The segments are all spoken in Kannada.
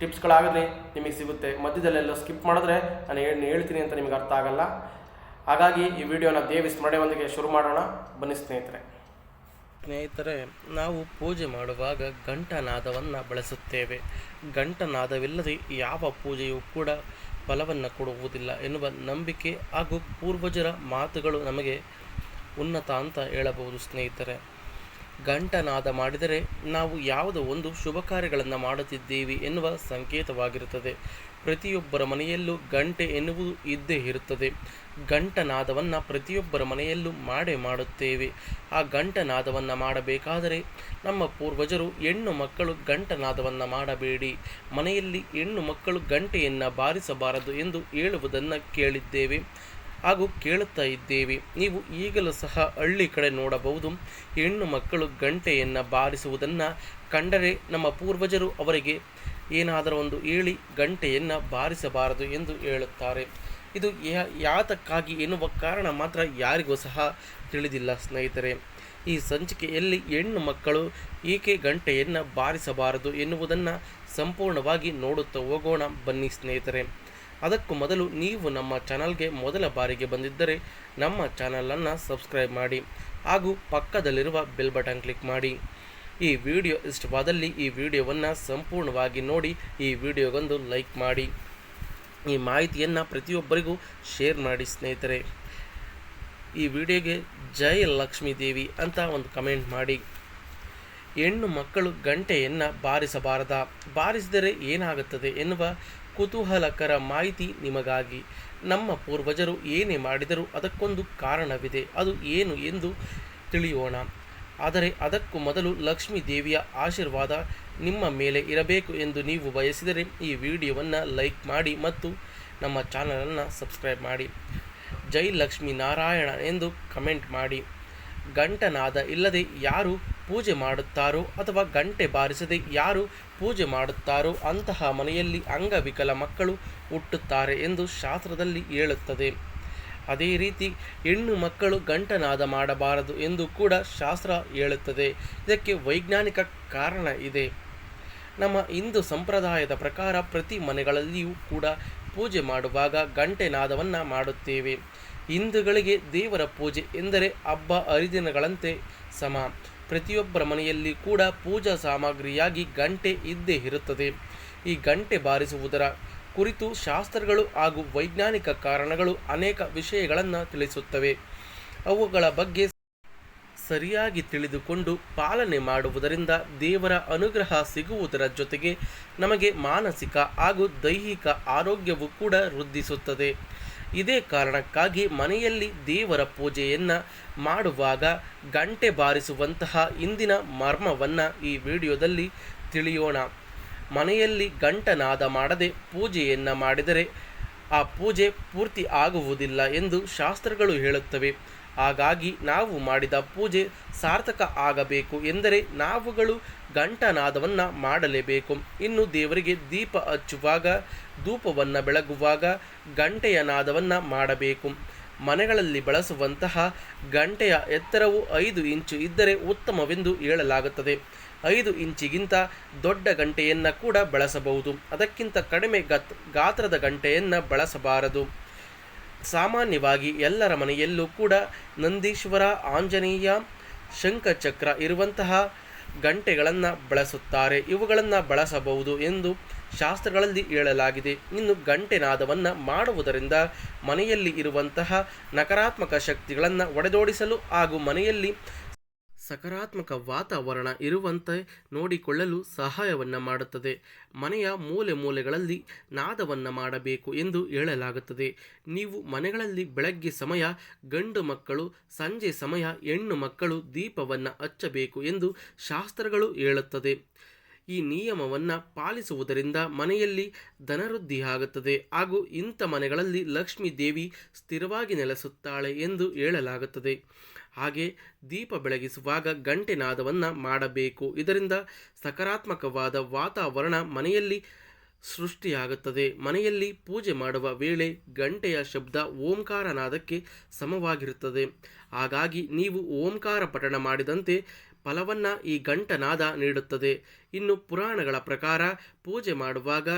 ಟಿಪ್ಸ್ಗಳಾಗಲಿ ನಿಮಗೆ ಸಿಗುತ್ತೆ. ಮಧ್ಯದಲ್ಲೆಲ್ಲ ಸ್ಕಿಪ್ ಮಾಡಿದ್ರೆ ನಾನು ಏನು ಹೇಳ್ತೀನಿ ಅಂತ ನಿಮಗೆ ಅರ್ಥ ಆಗಲ್ಲ. ಹಾಗಾಗಿ ಈ ವಿಡಿಯೋನ ದೇವಿ ಸ್ಮರಣೆಯೊಂದಿಗೆ ಶುರು ಮಾಡೋಣ. ಬನ್ನಿ ಸ್ನೇಹಿತರೆ. ಸ್ನೇಹಿತರೆ, ನಾವು ಪೂಜೆ ಮಾಡುವಾಗ ಗಂಟನಾದವನ್ನು ಬಳಸುತ್ತೇವೆ. ಗಂಟನಾದವಿಲ್ಲದೆ ಯಾವ ಪೂಜೆಯೂ ಕೂಡ ಫಲವನ್ನು ಕೊಡುವುದಿಲ್ಲ ಎನ್ನುವ ನಂಬಿಕೆ ಹಾಗೂ ಪೂರ್ವಜರ ಮಾತುಗಳು ನಮಗೆ ಉನ್ನತ ಅಂತ ಹೇಳಬಹುದು ಸ್ನೇಹಿತರೆ. ಘಂಟನಾದ ಮಾಡಿದರೆ ನಾವು ಯಾವುದೋ ಒಂದು ಶುಭ ಕಾರ್ಯಗಳನ್ನು ಮಾಡುತ್ತಿದ್ದೀವಿ ಎನ್ನುವ ಸಂಕೇತವಾಗಿರುತ್ತದೆ. ಪ್ರತಿಯೊಬ್ಬರ ಮನೆಯಲ್ಲೂ ಗಂಟೆ ಎನ್ನುವುದು ಇದ್ದೇ ಇರುತ್ತದೆ. ಘಂಟನಾದವನ್ನು ಪ್ರತಿಯೊಬ್ಬರ ಮನೆಯಲ್ಲೂ ಮಾಡೇ ಮಾಡುತ್ತೇವೆ. ಆ ಘಂಟನಾದವನ್ನು ಮಾಡಬೇಕಾದರೆ ನಮ್ಮ ಪೂರ್ವಜರು ಹೆಣ್ಣು ಮಕ್ಕಳು ಘಂಟನಾದವನ್ನು ಮಾಡಬೇಡಿ. ಮನೆಯಲ್ಲಿ ಹೆಣ್ಣು ಮಕ್ಕಳು ಗಂಟೆಯನ್ನು ಬಾರಿಸಬಾರದು ಎಂದು ಹೇಳುವುದನ್ನು ಕೇಳಿದ್ದೇವೆ. ಹಾಗೂ ಕೇಳುತ್ತಾ ಇದ್ದೇವೆ. ನೀವು ಈಗಲೂ ಸಹ ಹಳ್ಳಿ ಕಡೆ ನೋಡಬಹುದು. ಹೆಣ್ಣು ಮಕ್ಕಳು ಗಂಟೆಯನ್ನು ಬಾರಿಸುವುದನ್ನು ಕಂಡರೆ ನಮ್ಮ ಪೂರ್ವಜರು ಅವರಿಗೆ ಏನಾದರೂ ಒಂದು ಹೇಳಿ ಗಂಟೆಯನ್ನು ಬಾರಿಸಬಾರದು ಎಂದು ಹೇಳುತ್ತಾರೆ. ಇದು ಯಾತಕ್ಕಾಗಿ ಎನ್ನುವ ಕಾರಣ ಮಾತ್ರ ಯಾರಿಗೂ ಸಹ ತಿಳಿದಿಲ್ಲ ಸ್ನೇಹಿತರೆ. ಈ ಸಂಚಿಕೆಯಲ್ಲಿ ಹೆಣ್ಣು ಮಕ್ಕಳು ಏಕೆ ಗಂಟೆಯನ್ನು ಬಾರಿಸಬಾರದು ಎನ್ನುವುದನ್ನು ಸಂಪೂರ್ಣವಾಗಿ ನೋಡುತ್ತಾ ಹೋಗೋಣ ಬನ್ನಿ ಸ್ನೇಹಿತರೆ. ಅದಕ್ಕೂ ಮೊದಲು ನೀವು ನಮ್ಮ ಚಾನಲ್ಗೆ ಮೊದಲ ಬಾರಿಗೆ ಬಂದಿದ್ದರೆ ನಮ್ಮ ಚಾನಲನ್ನು ಸಬ್ಸ್ಕ್ರೈಬ್ ಮಾಡಿ ಹಾಗೂ ಪಕ್ಕದಲ್ಲಿರುವ ಬೆಲ್ ಬಟನ್ ಕ್ಲಿಕ್ ಮಾಡಿ. ಈ ವಿಡಿಯೋ ಇಷ್ಟವಾದಲ್ಲಿ ಈ ವಿಡಿಯೋವನ್ನು ಸಂಪೂರ್ಣವಾಗಿ ನೋಡಿ, ಈ ವಿಡಿಯೋಗೊಂದು ಲೈಕ್ ಮಾಡಿ. ಈ ಮಾಹಿತಿಯನ್ನು ಪ್ರತಿಯೊಬ್ಬರಿಗೂ ಶೇರ್ ಮಾಡಿ ಸ್ನೇಹಿತರೆ. ಈ ವಿಡಿಯೋಗೆ ಜೈ ಲಕ್ಷ್ಮೀ ದೇವಿ ಅಂತ ಒಂದು ಕಮೆಂಟ್ ಮಾಡಿ. ಹೆಣ್ಣು ಮಕ್ಕಳು ಗಂಟೆಯನ್ನು ಬಾರಿಸಬಾರದ. ಬಾರಿಸಿದರೆ ಏನಾಗುತ್ತದೆ ಎನ್ನುವ ಕುತೂಹಲಕರ ಮಾಹಿತಿ ನಿಮಗಾಗಿ. ನಮ್ಮ ಪೂರ್ವಜರು ಏನೇ ಮಾಡಿದರೂ ಅದಕ್ಕೊಂದು ಕಾರಣವಿದೆ. ಅದು ಏನು ಎಂದು ತಿಳಿಯೋಣ. ಆದರೆ ಅದಕ್ಕೂ ಮೊದಲು ಲಕ್ಷ್ಮೀ ದೇವಿಯ ಆಶೀರ್ವಾದ ನಿಮ್ಮ ಮೇಲೆ ಇರಬೇಕು ಎಂದು ನೀವು ಬಯಸಿದರೆ ಈ ವಿಡಿಯೋವನ್ನು ಲೈಕ್ ಮಾಡಿ ಮತ್ತು ನಮ್ಮ ಚಾನಲನ್ನು ಸಬ್ಸ್ಕ್ರೈಬ್ ಮಾಡಿ. ಜೈ ಲಕ್ಷ್ಮೀ ನಾರಾಯಣ ಎಂದು ಕಮೆಂಟ್ ಮಾಡಿ. ಗಂಟನಾದ ಇಲ್ಲದೆ ಯಾರು ಪೂಜೆ ಮಾಡುತ್ತಾರೋ ಅಥವಾ ಗಂಟೆ ಬಾರಿಸದೆ ಯಾರು ಪೂಜೆ ಮಾಡುತ್ತಾರೋ ಅಂತಹ ಮನೆಯಲ್ಲಿ ಅಂಗವಿಕಲ ಮಕ್ಕಳು ಹುಟ್ಟುತ್ತಾರೆ ಎಂದು ಶಾಸ್ತ್ರದಲ್ಲಿ ಹೇಳುತ್ತದೆ. ಅದೇ ರೀತಿ ಹೆಣ್ಣು ಮಕ್ಕಳು ಗಂಟನಾದ ಮಾಡಬಾರದು ಎಂದು ಕೂಡ ಶಾಸ್ತ್ರ ಹೇಳುತ್ತದೆ. ಇದಕ್ಕೆ ವೈಜ್ಞಾನಿಕ ಕಾರಣ ಇದೆ. ನಮ್ಮ ಹಿಂದೂ ಸಂಪ್ರದಾಯದ ಪ್ರಕಾರ ಪ್ರತಿ ಮನೆಗಳಲ್ಲಿಯೂ ಕೂಡ ಪೂಜೆ ಮಾಡುವಾಗ ಗಂಟೆ ನಾದವನ್ನು ಮಾಡುತ್ತೇವೆ. ಹಿಂದೂಗಳಿಗೆ ದೇವರ ಪೂಜೆ ಎಂದರೆ ಹಬ್ಬ ಹರಿದಿನಗಳಂತೆ ಸಮ. ಪ್ರತಿಯೊಬ್ಬರ ಮನೆಯಲ್ಲಿ ಕೂಡ ಪೂಜಾ ಸಾಮಗ್ರಿಯಾಗಿ ಗಂಟೆ ಇದ್ದೇ ಇರುತ್ತದೆ. ಈ ಗಂಟೆ ಬಾರಿಸುವುದರ ಕುರಿತು ಶಾಸ್ತ್ರಗಳು ಹಾಗೂ ವೈಜ್ಞಾನಿಕ ಕಾರಣಗಳು ಅನೇಕ ವಿಷಯಗಳನ್ನು ತಿಳಿಸುತ್ತವೆ. ಅವುಗಳ ಬಗ್ಗೆ ಸರಿಯಾಗಿ ತಿಳಿದುಕೊಂಡು ಪಾಲನೆ ಮಾಡುವುದರಿಂದ ದೇವರ ಅನುಗ್ರಹ ಸಿಗುವುದರ ಜೊತೆಗೆ ನಮಗೆ ಮಾನಸಿಕ ಹಾಗೂ ದೈಹಿಕ ಆರೋಗ್ಯವು ಕೂಡ ವೃದ್ಧಿಸುತ್ತದೆ. ಇದೇ ಕಾರಣಕ್ಕಾಗಿ ಮನೆಯಲ್ಲಿ ದೇವರ ಪೂಜೆಯನ್ನು ಮಾಡುವಾಗ ಗಂಟೆ ಬಾರಿಸುವಂತಹ ಇಂದಿನ ಮರ್ಮವನ್ನು ಈ ವಿಡಿಯೋದಲ್ಲಿ ತಿಳಿಯೋಣ. ಮನೆಯಲ್ಲಿ ಗಂಟನಾದ ಮಾಡದೆ ಪೂಜೆಯನ್ನು ಮಾಡಿದರೆ ಆ ಪೂಜೆ ಪೂರ್ತಿ ಆಗುವುದಿಲ್ಲ ಎಂದು ಶಾಸ್ತ್ರಗಳು ಹೇಳುತ್ತವೆ. ಹಾಗಾಗಿ ನಾವು ಮಾಡಿದ ಪೂಜೆ ಸಾರ್ಥಕ ಆಗಬೇಕು ಎಂದರೆ ನಾವುಗಳು ಗಂಟನಾದವನ್ನು ಮಾಡಲೇಬೇಕು. ಇನ್ನು ದೇವರಿಗೆ ದೀಪ ಹಚ್ಚುವಾಗ, ಧೂಪವನ್ನು ಬೆಳಗುವಾಗ ಗಂಟೆಯ ನಾದವನ್ನು ಮಾಡಬೇಕು. ಮನೆಗಳಲ್ಲಿ ಬಳಸುವಂತಹ ಗಂಟೆಯ ಎತ್ತರವು ಐದು ಇಂಚು ಇದ್ದರೆ ಉತ್ತಮವೆಂದು ಹೇಳಲಾಗುತ್ತದೆ. ಐದು ಇಂಚಿಗಿಂತ ದೊಡ್ಡ ಗಂಟೆಯನ್ನು ಕೂಡ ಬಳಸಬಹುದು. ಅದಕ್ಕಿಂತ ಕಡಿಮೆ ಗತ್, ಗಾತ್ರದ ಗಂಟೆಯನ್ನು ಬಳಸಬಾರದು. ಸಾಮಾನ್ಯವಾಗಿ ಎಲ್ಲರ ಮನೆಯಲ್ಲೂ ಕೂಡ ನಂದೀಶ್ವರ, ಆಂಜನೇಯ, ಶಂಖಚಕ್ರ ಇರುವಂತಹ ಗಂಟೆಗಳನ್ನು ಬಳಸುತ್ತಾರೆ. ಇವುಗಳನ್ನು ಬಳಸಬಹುದು ಎಂದು ಶಾಸ್ತ್ರಗಳಲ್ಲಿ ಹೇಳಲಾಗಿದೆ. ಇನ್ನು ಗಂಟೆ ನಾದವನ್ನು ಮಾಡುವುದರಿಂದ ಮನೆಯಲ್ಲಿ ಇರುವಂತಹ ನಕಾರಾತ್ಮಕ ಶಕ್ತಿಗಳನ್ನು ಒಡೆದೋಡಿಸಲು ಹಾಗೂ ಮನೆಯಲ್ಲಿ ಸಕಾರಾತ್ಮಕ ವಾತಾವರಣ ಇರುವಂತೆ ನೋಡಿಕೊಳ್ಳಲು ಸಹಾಯವನ್ನು ಮಾಡುತ್ತದೆ. ಮನೆಯ ಮೂಲೆ ಮೂಲೆಗಳಲ್ಲಿ ನಾದವನ್ನು ಮಾಡಬೇಕು ಎಂದು ಹೇಳಲಾಗುತ್ತದೆ. ನೀವು ಮನೆಗಳಲ್ಲಿ ಬೆಳಗ್ಗೆ ಸಮಯ, ಗಂಡು ಮಕ್ಕಳು ಸಂಜೆ ಸಮಯ, ಹೆಣ್ಣು ಮಕ್ಕಳು ದೀಪವನ್ನು ಹಚ್ಚಬೇಕು ಎಂದು ಶಾಸ್ತ್ರಗಳು ಹೇಳುತ್ತದೆ. ಈ ನಿಯಮವನ್ನು ಪಾಲಿಸುವುದರಿಂದ ಮನೆಯಲ್ಲಿ ಧನವೃದ್ಧಿಯಾಗುತ್ತದೆ ಹಾಗೂ ಇಂಥ ಮನೆಗಳಲ್ಲಿ ಲಕ್ಷ್ಮೀ ದೇವಿ ಸ್ಥಿರವಾಗಿ ನೆಲೆಸುತ್ತಾಳೆ ಎಂದು ಹೇಳಲಾಗುತ್ತದೆ. ಹಾಗೆ ದೀಪ ಬೆಳಗಿಸುವಾಗ ಗಂಟೆ ನಾದವನ್ನು ಮಾಡಬೇಕು. ಇದರಿಂದ ಸಕಾರಾತ್ಮಕವಾದ ವಾತಾವರಣ ಮನೆಯಲ್ಲಿ ಸೃಷ್ಟಿಯಾಗುತ್ತದೆ. ಮನೆಯಲ್ಲಿ ಪೂಜೆ ಮಾಡುವ ವೇಳೆ ಗಂಟೆಯ ಶಬ್ದ ಓಂಕಾರ ನಾದಕ್ಕೆ ಸಮವಾಗಿರುತ್ತದೆ. ಹಾಗಾಗಿ ನೀವು ಓಂಕಾರ ಪಠಣ ಮಾಡಿದಂತೆ ಫಲವನ್ನು ಈ ಗಂಟನಾದ ನೀಡುತ್ತದೆ. ಇನ್ನು ಪುರಾಣಗಳ ಪ್ರಕಾರ ಪೂಜೆ ಮಾಡುವಾಗ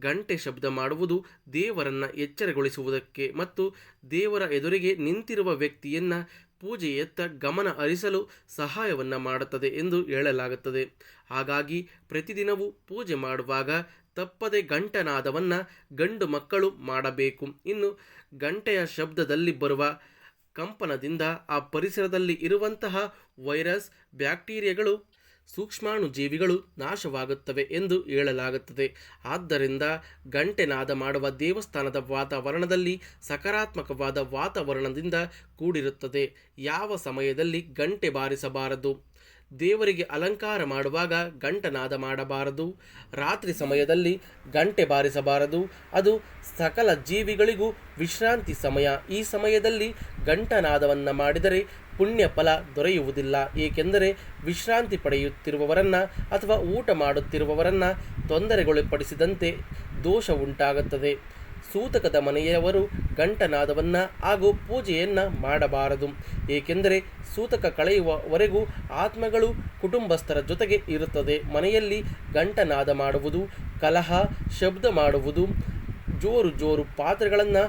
ಗಂಟೆ ಶಬ್ದ ಮಾಡುವುದು ದೇವರನ್ನು ಎಚ್ಚರಗೊಳಿಸುವುದಕ್ಕೆ ಮತ್ತು ದೇವರ ಎದುರಿಗೆ ನಿಂತಿರುವ ವ್ಯಕ್ತಿಯನ್ನು ಪೂಜೆಯತ್ತ ಗಮನ ಹರಿಸಲು ಸಹಾಯವನ್ನು ಮಾಡುತ್ತದೆ ಎಂದು ಹೇಳಲಾಗುತ್ತದೆ. ಹಾಗಾಗಿ ಪ್ರತಿದಿನವೂ ಪೂಜೆ ಮಾಡುವಾಗ ತಪ್ಪದೆ ಗಂಟನಾದವನ್ನು ಗಂಡು ಮಕ್ಕಳು ಮಾಡಬೇಕು. ಇನ್ನು ಗಂಟೆಯ ಶಬ್ದದಲ್ಲಿ ಬರುವ ಕಂಪನದಿಂದ ಆ ಪರಿಸರದಲ್ಲಿ ಇರುವಂತಹ ವೈರಸ್, ಬ್ಯಾಕ್ಟೀರಿಯಾಗಳು, ಸೂಕ್ಷ್ಮಾಣುಜೀವಿಗಳು ನಾಶವಾಗುತ್ತವೆ ಎಂದು ಹೇಳಲಾಗುತ್ತದೆ. ಆದ್ದರಿಂದ ಗಂಟೆ ನಾದ ಮಾಡುವ ದೇವಸ್ಥಾನದ ವಾತಾವರಣದಲ್ಲಿ ಸಕಾರಾತ್ಮಕವಾದ ವಾತಾವರಣದಿಂದ ಕೂಡಿರುತ್ತದೆ. ಯಾವ ಸಮಯದಲ್ಲಿ ಗಂಟೆ ಬಾರಿಸಬಾರದು? ದೇವರಿಗೆ ಅಲಂಕಾರ ಮಾಡುವಾಗ ಗಂಟನಾದ ಮಾಡಬಾರದು. ರಾತ್ರಿ ಸಮಯದಲ್ಲಿ ಗಂಟೆ ಬಾರಿಸಬಾರದು. ಅದು ಸಕಲ ಜೀವಿಗಳಿಗೂ ವಿಶ್ರಾಂತಿ ಸಮಯ. ಈ ಸಮಯದಲ್ಲಿ ಗಂಟನಾದವನ್ನು ಮಾಡಿದರೆ ಪುಣ್ಯ ಫಲ ದೊರೆಯುವುದಿಲ್ಲ. ಏಕೆಂದರೆ ವಿಶ್ರಾಂತಿ ಪಡೆಯುತ್ತಿರುವವರನ್ನು ಅಥವಾ ಊಟ ಮಾಡುತ್ತಿರುವವರನ್ನು ತೊಂದರೆಗೊಳಪಡಿಸಿದಂತೆ ದೋಷ ಉಂಟಾಗುತ್ತದೆ ಸೂತಕದ ಮನೆಯವರು ಗಂಟನಾದವನ್ನು ಹಾಗೂ ಪೂಜೆಯನ್ನು ಮಾಡಬಾರದು. ಏಕೆಂದರೆ ಸೂತಕ ಕಳೆಯುವವರೆಗೂ ಆತ್ಮಗಳು ಕುಟುಂಬಸ್ಥರ ಜೊತೆಗೆ ಇರುತ್ತದೆ. ಮನೆಯಲ್ಲಿ ಗಂಟನಾದ ಮಾಡುವುದು, ಕಲಹ, ಶಬ್ದ ಮಾಡುವುದು, ಜೋರು ಜೋರು ಪಾತ್ರೆಗಳನ್ನು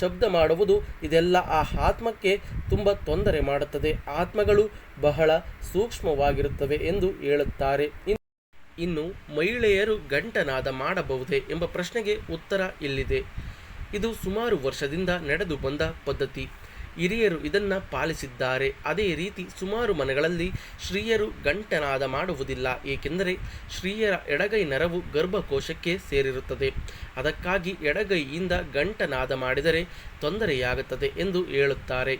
ಶಬ್ದ ಮಾಡುವುದು, ಇದೆಲ್ಲ ಆ ಆತ್ಮಕ್ಕೆ ತುಂಬ ತೊಂದರೆ ಮಾಡುತ್ತದೆ. ಆತ್ಮಗಳು ಬಹಳ ಸೂಕ್ಷ್ಮವಾಗಿರುತ್ತವೆ ಎಂದು ಹೇಳುತ್ತಾರೆ. ಇನ್ನು ಮಹಿಳೆಯರು ಗಂಟನಾದ ಮಾಡಬಹುದೇ ಎಂಬ ಪ್ರಶ್ನೆಗೆ ಉತ್ತರ ಇಲ್ಲಿದೆ ಇದು ಸುಮಾರು ವರ್ಷದಿಂದ ನಡೆದು ಬಂದ ಪದ್ಧತಿ. ಹಿರಿಯರು ಇದನ್ನು ಪಾಲಿಸಿದ್ದಾರೆ. ಅದೇ ರೀತಿ ಸುಮಾರು ಮನೆಗಳಲ್ಲಿ ಶ್ರೀಯರು ಗಂಟನಾದ ಮಾಡುವುದಿಲ್ಲ, ಏಕೆಂದರೆ ಶ್ರೀಯರ ಎಡಗೈ ನರವು ಗರ್ಭಕೋಶಕ್ಕೆ ಸೇರಿರುತ್ತದೆ. ಅದಕ್ಕಾಗಿ ಎಡಗೈಯಿಂದ ಗಂಟನಾದ ಮಾಡಿದರೆ ತೊಂದರೆಯಾಗುತ್ತದೆ ಎಂದು ಹೇಳುತ್ತಾರೆ.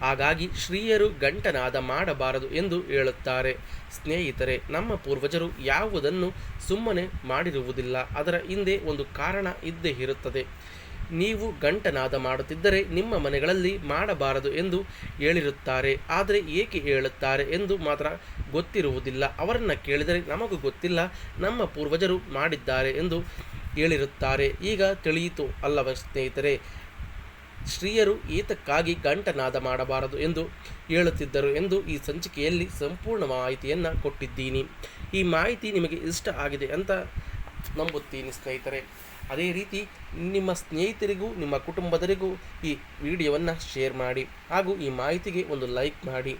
ಹಾಗಾಗಿ ಶ್ರೀಯರು ಗಂಟನಾದ ಮಾಡಬಾರದು ಎಂದು ಹೇಳುತ್ತಾರೆ. ಸ್ನೇಹಿತರೆ, ನಮ್ಮ ಪೂರ್ವಜರು ಯಾವುದನ್ನು ಸುಮ್ಮನೆ ಮಾಡಿರುವುದಿಲ್ಲ. ಅದರ ಹಿಂದೆ ಒಂದು ಕಾರಣ ಇದ್ದೇ ಇರುತ್ತದೆ. ನೀವು ಗಂಟನಾದ ಮಾಡುತ್ತಿದ್ದರೆ ನಿಮ್ಮ ಮನೆಗಳಲ್ಲಿ ಮಾಡಬಾರದು ಎಂದು ಹೇಳಿರುತ್ತಾರೆ. ಆದರೆ ಏಕೆ ಹೇಳುತ್ತಾರೆ ಎಂದು ಮಾತ್ರ ಗೊತ್ತಿರುವುದಿಲ್ಲ. ಅವರನ್ನು ಕೇಳಿದರೆ ನಮಗೂ ಗೊತ್ತಿಲ್ಲ. ನಮ್ಮ ಪೂರ್ವಜರು ಮಾಡಿದ್ದಾರೆ ಎಂದು ಹೇಳಿರುತ್ತಾರೆ. ಈಗ ತಿಳಿಯಿತು ಅಲ್ಲವ ಸ್ನೇಹಿತರೆ. ಸ್ತ್ರೀಯರು ಈತಕ್ಕಾಗಿ ಗಂಟನಾದ ಮಾಡಬಾರದು ಎಂದು ಹೇಳುತ್ತಿದ್ದರು ಎಂದು ಈ ಸಂಚಿಕೆಯಲ್ಲಿ ಸಂಪೂರ್ಣ ಮಾಹಿತಿಯನ್ನು ಕೊಟ್ಟಿದ್ದೀನಿ. ಈ ಮಾಹಿತಿ ನಿಮಗೆ ಇಷ್ಟ ಆಗಿದೆ ಅಂತ ನಂಬುತ್ತೀನಿ ಸ್ನೇಹಿತರೆ. ಅದೇ ರೀತಿ ನಿಮ್ಮ ಸ್ನೇಹಿತರಿಗೂ, ನಿಮ್ಮ ಕುಟುಂಬದರಿಗೂ ಈ ವಿಡಿಯೋವನ್ನು ಶೇರ್ ಮಾಡಿ ಹಾಗೂ ಈ ಮಾಹಿತಿಗೆ ಒಂದು ಲೈಕ್ ಮಾಡಿ.